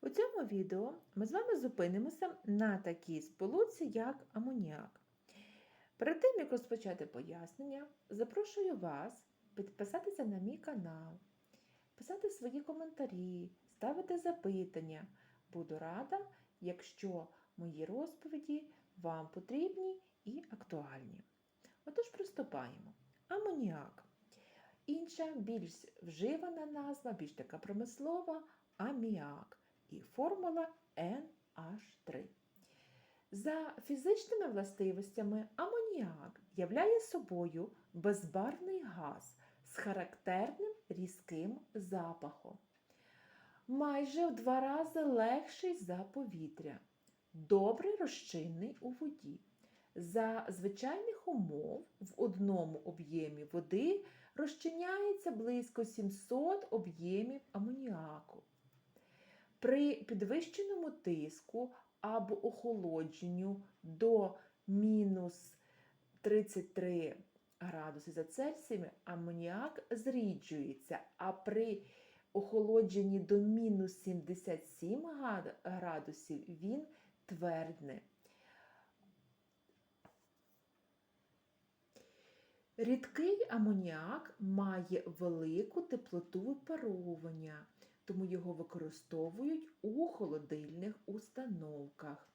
У цьому відео ми з вами зупинимося на такій сполуці, як амоніак. Перед тим, як розпочати пояснення, запрошую вас підписатися на мій канал, писати свої коментарі, ставити запитання. Буду рада, якщо мої розповіді вам потрібні і актуальні. Отож, приступаємо. Амоніак. Інша, більш вживана назва, більш така промислова аміак і формула NH3. За фізичними властивостями амоніак являє собою безбарвний газ з характерним різким запахом. Майже в два рази легший за повітря, добре розчинний у воді. За звичайних умов в одному об'ємі води розчиняється близько 700 об'ємів амоніаку. При підвищеному тиску або охолодженню до мінус 33 градуси за Цельсієм амоніак зріджується, а при охолодженні до мінус 77 градусів він твердне. Рідкий амоніак має велику теплоту випаровування, тому його використовують у холодильних установках.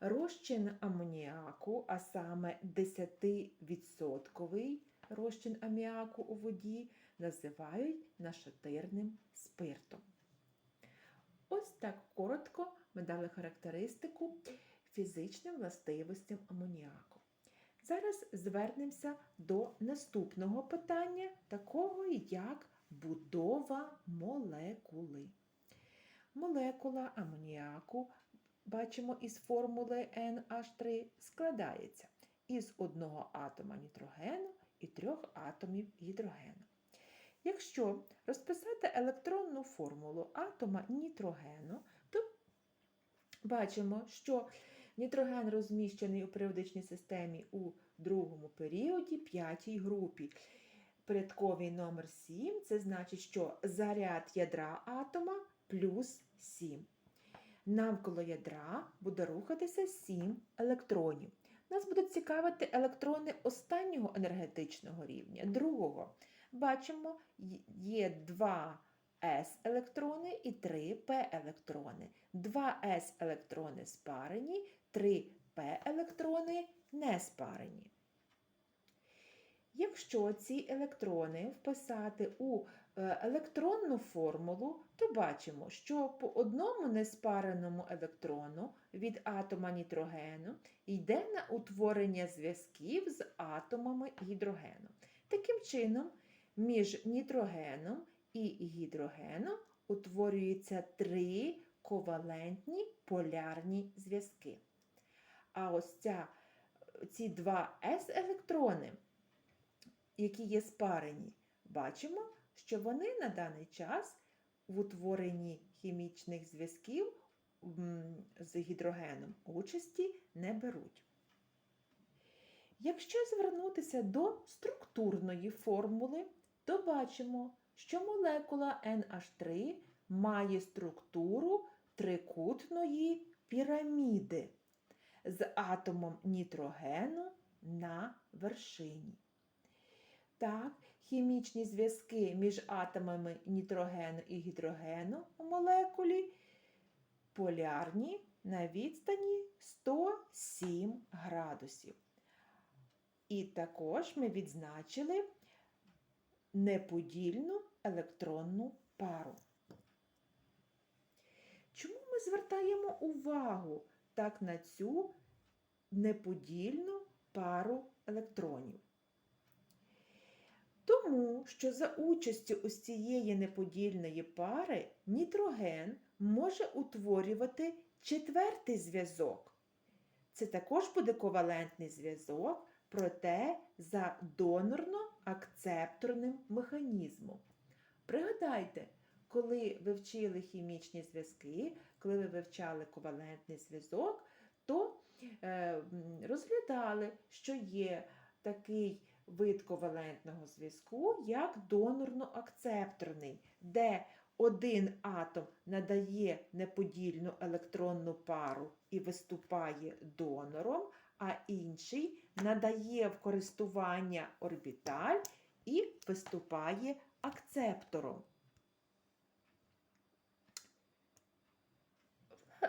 Розчин амоніаку, а саме 10% розчин аміаку у воді, називають нашатирним спиртом. Ось так коротко ми дали характеристику фізичним властивостям амоніаку. Зараз звернемося до наступного питання, такого як будова молекули. Молекула амоніаку, бачимо із формули NH3, складається із одного атома нітрогену і трьох атомів гідрогену. Якщо розписати електронну формулу атома нітрогену, то бачимо, що Нітроген розміщений у періодичній системі у другому періоді, п'ятій групі. Порядковий номер 7 це значить, що заряд ядра атома плюс 7. Навколо ядра буде рухатися 7 електронів. Нас будуть цікавити електрони останнього енергетичного рівня, другого. Бачимо, є 2 s електрони і 3 p електрони. 2 s електрони спарені, 3 p електрони не спарені. Якщо ці електрони вписати у електронну формулу, то бачимо, що по одному неспареному електрону від атома нітрогену йде на утворення зв'язків з атомами гідрогену. Таким чином, між нітрогеном і гідрогеном утворюються три ковалентні полярні зв'язки. А ось ця, ці два s-електрони, які є спарені, бачимо, що вони на даний час в утворенні хімічних зв'язків з гідрогеном участі не беруть. Якщо звернутися до структурної формули, то бачимо, що молекула NH3 має структуру трикутної піраміди з атомом нітрогену на вершині. Так, хімічні зв'язки між атомами нітрогену і гідрогену у молекулі полярні на відстані 107 градусів. І також ми відзначили неподільну електронну пару. Чому ми звертаємо увагу так на цю неподільну пару електронів? Тому що за участю ось цієї неподільної пари нітроген може утворювати четвертий зв'язок. Це також буде ковалентний зв'язок, проте за донорно-акцепторним механізмом. Пригадайте, коли ви вчили хімічні зв'язки, коли ви вивчали ковалентний зв'язок, то е, розглядали, що є такий вид ковалентного зв'язку, як донорно-акцепторний, де один атом надає неподільну електронну пару і виступає донором, а інший надає в користування орбіталь і виступає акцептором.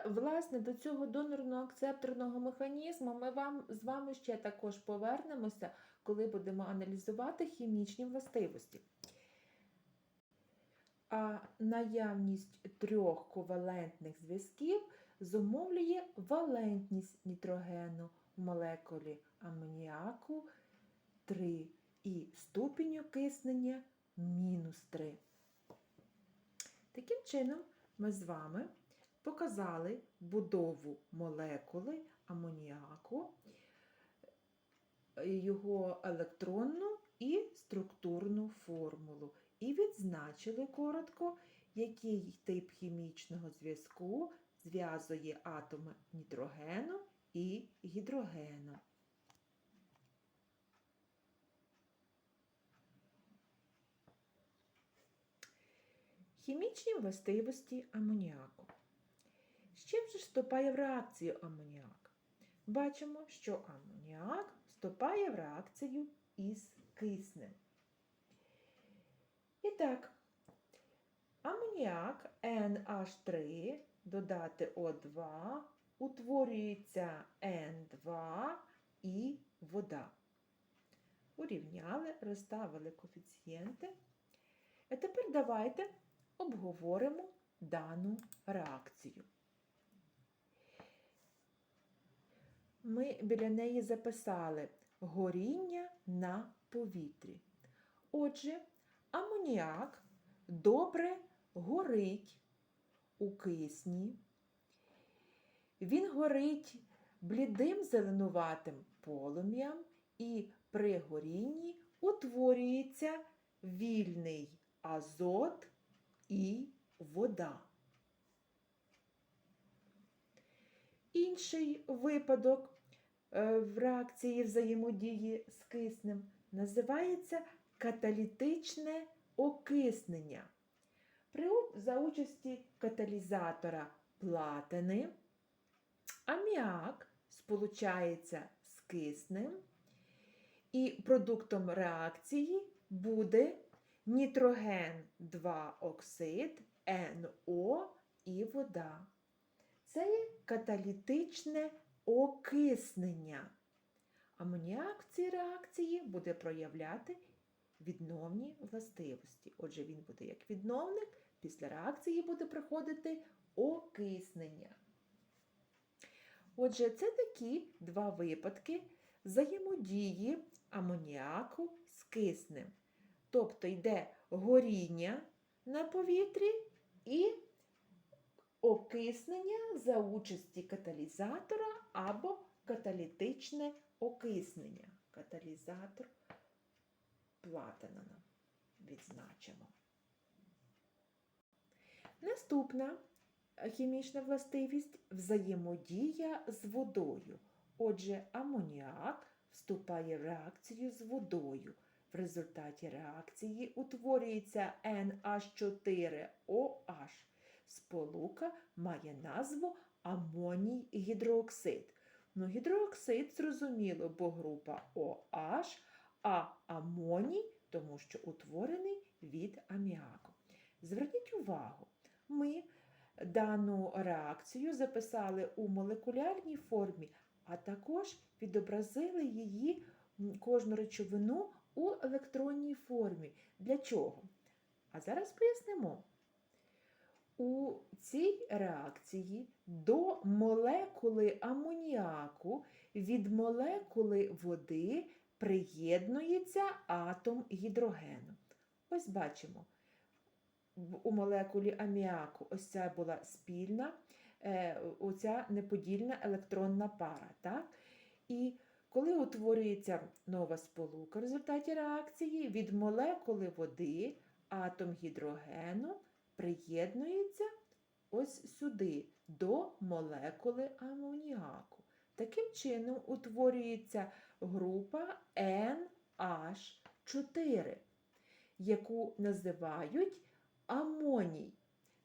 Власне, до цього донорно-акцепторного механізму ми вам, з вами ще також повернемося, коли будемо аналізувати хімічні властивості. А наявність трьох ковалентних зв'язків зумовлює валентність нітрогену в молекулі амоніаку 3 і ступінь окиснення мінус 3. Таким чином, ми з вами показали будову молекули амоніаку, його електронну і структурну формулу. І відзначили коротко, який тип хімічного зв'язку зв'язує атоми нітрогену і гідрогену. Хімічні властивості амоніаку. З чим же вступає в реакцію амоніак? Бачимо, що амоніак вступає в реакцію із киснем. І так, амоніак NH3 додати О2, утворюється N2 і вода. Урівняли, розставили коефіцієнти. А тепер давайте обговоримо дану реакцію. Ми біля неї записали горіння на повітрі. Отже, амоніак добре горить у кисні. Він горить блідим зеленуватим полум'ям і при горінні утворюється вільний азот і вода. Інший випадок в реакції взаємодії з киснем називається каталітичне окиснення. При за участі каталізатора платини аміак сполучається з киснем, і продуктом реакції буде нітроген 2 оксид, НО і вода. Це є каталітичне окиснення. Амоніак в цій реакції буде проявляти відновні властивості. Отже, він буде як відновник, після реакції буде проходити окиснення. Отже, це такі два випадки взаємодії амоніаку з киснем. Тобто йде горіння на повітрі і окиснення за участі каталізатора або каталітичне окиснення. Каталізатор платина відзначимо. Наступна хімічна властивість взаємодія з водою. Отже, амоніак вступає в реакцію з водою. В результаті реакції утворюється NH4OH. Сполука має назву амоній гідрооксид. Ну, гідрооксид зрозуміло, бо група OH, а амоній, тому що утворений від аміаку. Зверніть увагу, ми дану реакцію записали у молекулярній формі, а також відобразили її кожну речовину у електронній формі. Для чого? А зараз пояснимо. У цій реакції до молекули амоніаку від молекули води приєднується атом гідрогену. Ось бачимо, у молекулі аміаку ось ця була спільна, е, оця неподільна електронна пара. Так? І коли утворюється нова сполука в результаті реакції, від молекули води атом гідрогену приєднується ось сюди, до молекули амоніаку. Таким чином утворюється група NH4, яку називають амоній.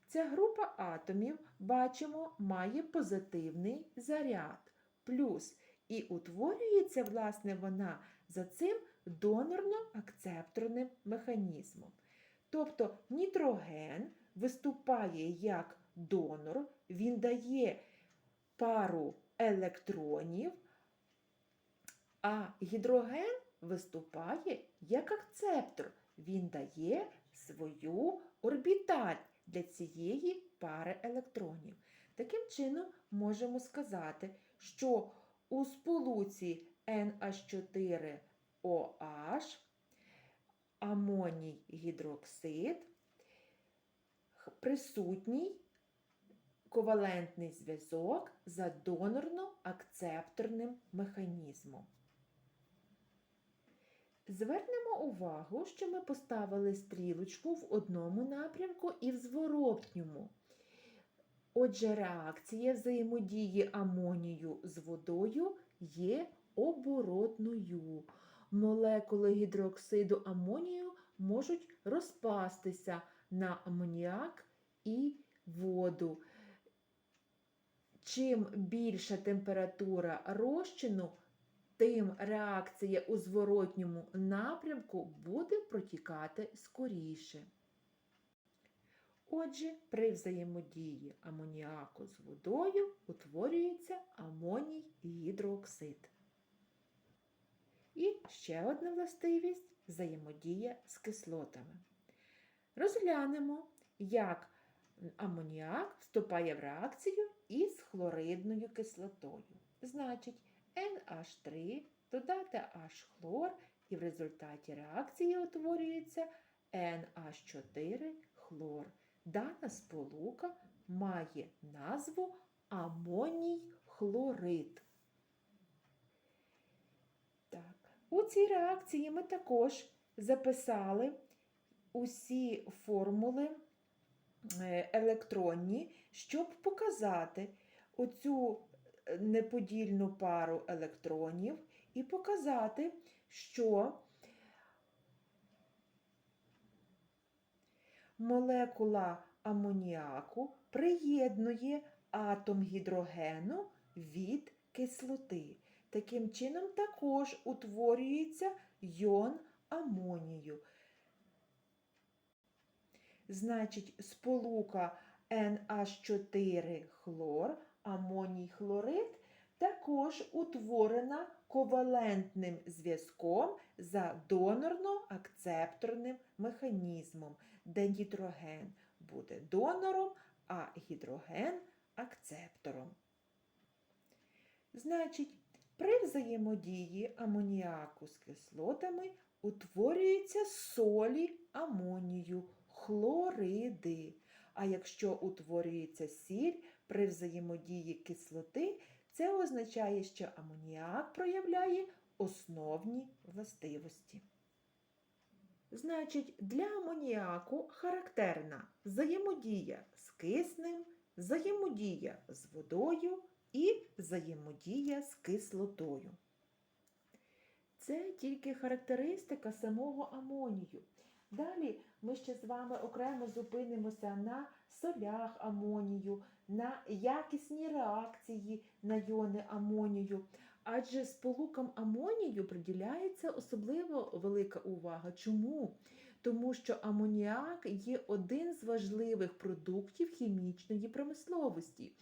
Ця група атомів, бачимо, має позитивний заряд плюс. І утворюється, власне, вона за цим донорно-акцепторним механізмом. Тобто нітроген виступає як донор, він дає пару електронів, а гідроген виступає як акцептор. Він дає свою орбіталь для цієї пари електронів. Таким чином, можемо сказати, що у сполуці NH4OH амоній гідроксид присутній ковалентний зв'язок за донорно-акцепторним механізмом. Звернемо увагу, що ми поставили стрілочку в одному напрямку і в зворотньому. Отже, реакція взаємодії амонію з водою є оборотною. Молекули гідроксиду амонію можуть розпастися на амоніак і воду. Чим більша температура розчину, тим реакція у зворотньому напрямку буде протікати скоріше. Отже, при взаємодії амоніаку з водою утворюється амоній гідрооксид. І ще одна властивість взаємодія з кислотами. Розглянемо, як амоніак вступає в реакцію із хлоридною кислотою. Значить, NH3 додати H-хлор, і в результаті реакції утворюється NH4 хлор. Дана сполука має назву амоній хлорид. Так. У цій реакції ми також записали усі формули е, електронні, щоб показати оцю е, неподільну пару електронів і показати, що молекула амоніаку приєднує атом гідрогену від кислоти. Таким чином також утворюється йон амонію. Значить, сполука NH4 хлор, амоній хлорид також утворена ковалентним зв'язком за донорно-акцепторним механізмом, де нітроген буде донором, а гідроген акцептором. Значить, при взаємодії амоніаку з кислотами утворюються солі амонію, хлориди. А якщо утворюється сіль при взаємодії кислоти, це означає, що амоніак проявляє основні властивості. Значить, для амоніаку характерна взаємодія з киснем, взаємодія з водою і взаємодія з кислотою. Це тільки характеристика самого амонію. Далі ми ще з вами окремо зупинимося на солях амонію, на якісній реакції на йони амонію. Адже сполукам амонію приділяється особливо велика увага. Чому? Тому що амоніак є один з важливих продуктів хімічної промисловості.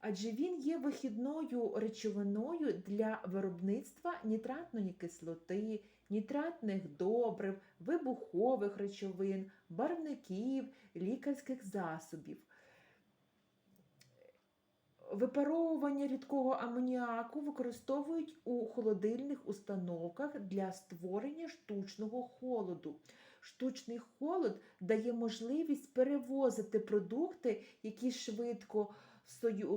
Адже він є вихідною речовиною для виробництва нітратної кислоти, нітратних добрив, вибухових речовин, барвників, лікарських засобів. Випаровування рідкого амоніаку використовують у холодильних установках для створення штучного холоду. Штучний холод дає можливість перевозити продукти, які швидко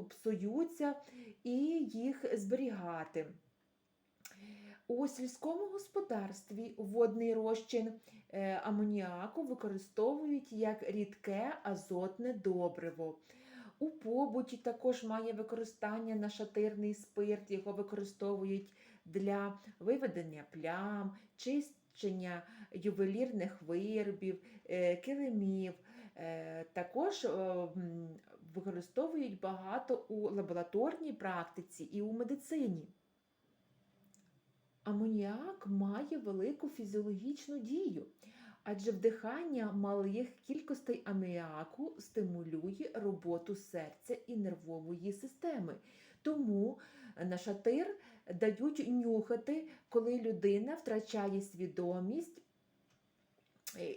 псуються, і їх зберігати. У сільському господарстві водний розчин е, амоніаку використовують як рідке азотне добриво. У побуті також має використання нашатирний спирт, його використовують для виведення плям, чищення ювелірних виробів, е, килимів, Е, Також використовують багато у лабораторній практиці і у медицині. Амоніак має велику фізіологічну дію, адже вдихання малих кількостей аміаку стимулює роботу серця і нервової системи. Тому на шатир дають нюхати, коли людина втрачає свідомість,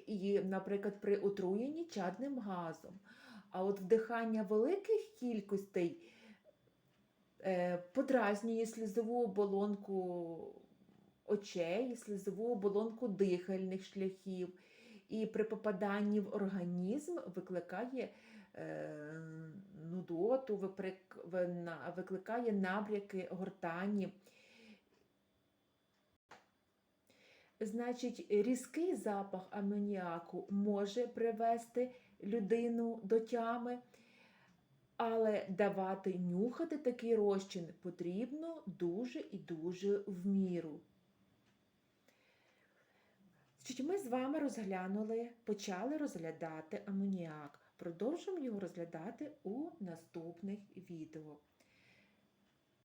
і, наприклад, при отруєнні чадним газом. А от вдихання великих кількостей е, подразнює слізову оболонку очей, слізову оболонку дихальних шляхів, і при попаданні в організм викликає е, нудоту, викликає набряки гортані. Значить, різкий запах амоніаку може привести людину до тями, але давати нюхати такий розчин потрібно дуже і дуже в міру. Ми з вами розглянули, почали розглядати амоніак. Продовжимо його розглядати у наступних відео.